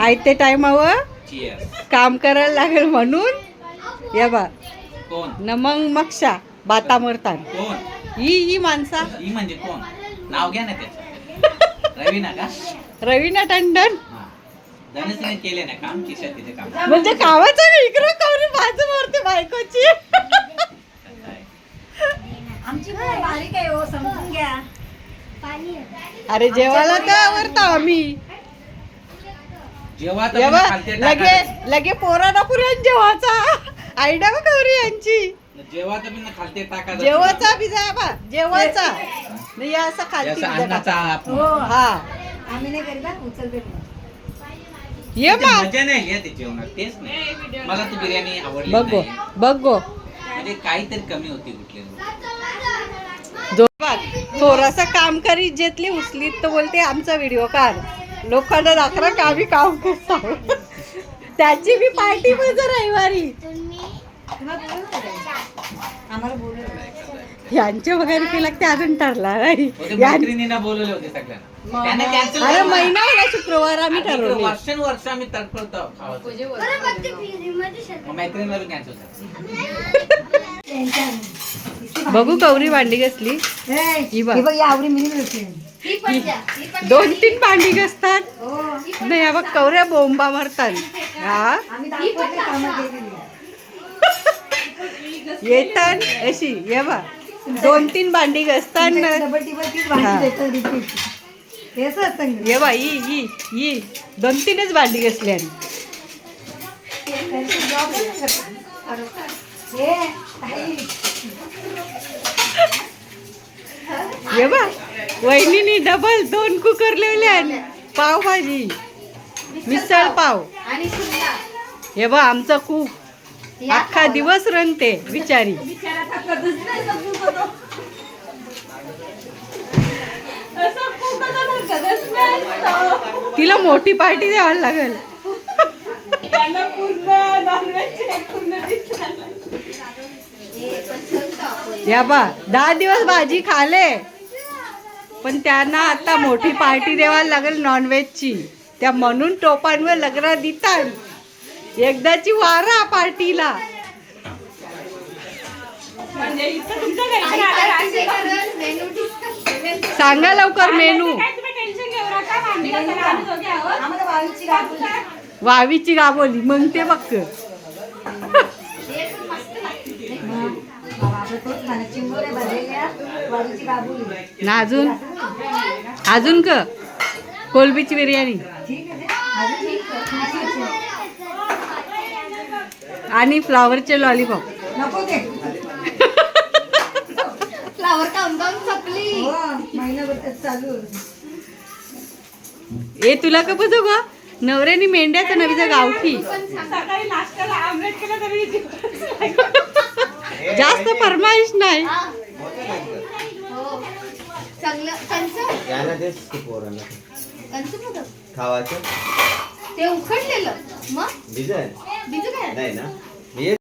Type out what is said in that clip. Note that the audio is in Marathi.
आयते टायमावर. काम करायला लागेल म्हणून. या बा. कोण? न मग मक्षा बाता मरतान. कोण? ही ही माणसा. ही म्हणजे कोण? नाव घ्या ना त्याचं. रवीना का? रवीना टंडन. धनश्रीने केले ना काम किशात तिथे काम. म्हणजे कामाचं नाही इकडं कवरी बाजू मारते बायकोची? आमची बारीक आहे हो समजून घ्या. अरे जेवायला तर आवडता आम्ही. जेव्हा लगे. लगे पोराला पुऱ्यान जेवाचा आयडिया बा गौरी यांची. जेव्हा तर मी खालते टाकायचं जेवाचा बिजा बा जेवाचा नाही असं खालती बिजा टाका. हो हा. आम्ही नाही करीत हा, उचल भेट ये बा. मजा नाही आहे ते जेवणात तेच नाही. मला तू बिर्याणी आवडली बघ गो नाही. बघ गो. म्हणजे काहीतरी कमी होती कुठले जो बघ थोडासा काम करी जेतली उचली तर बोलते आमचा व्हिडिओ काढ. लोकांना दाखरा का आम्ही काम करतो त्याची बी पार्टी म्हणजे रविवारी. यांच्या वगैरे केला ते अजून ठरला नाही होते बोलवले होते सगळ्यांना. त्यांना कॅन्सल अरे महिना होला शुक्रवार आम्ही ठरवले वर्षानुवर्ष आम्ही तडफडतो. कॅन्सल. बघू कवरी भांडी कसली. ए, ही बघ. ही बघ, ही आवडी मिळते. दोन तीन भांडी घसतात. हो नाही या बघ कवऱ्या बोंबा मारतात. हा. येतात. अशी ये बा. दोन तीन भांडी घसतात हा. ये बा ही दोन तीनच भांडी घसल्या त्यांची job नाही करत. हे, ताई, ये बा. वहिनीनी डबल दोन कुकर लावल्या पावभाजी मिसळ पाव. हे बा आमचा खूप अख्खा दिवस रंगते बिचारी. तिला मोठी पार्टी द्यावी लागेल. या बा दहा दिवस भाजी खाले. पण त्यांना आता मोठी पार्टी द्यावी लागेल नॉनव्हेजची त्या म्हणून टोपांवर लग्न देतात. एकदाची वारा पार्टीला. सांगा लवकर मेनू. वावीची गाबोली. मग ते बघ. ना अजून? अजून क? कोलबीची बिर्याणी. आणि फ्लावरचे लॉलीपॉप. नको ते. फ्लावर हो महिनाभर तेच चालू ए तुला का बघू ग? नवऱ्यानी मेंढ्याचा नवीचा गावठी. जास्त फरमाईश नाही हा. हो. याला की पोरांना. कंच मोदक खावाचं. ते उखडलेलं. मग? भिजल बिजू काय? नाही ना. हे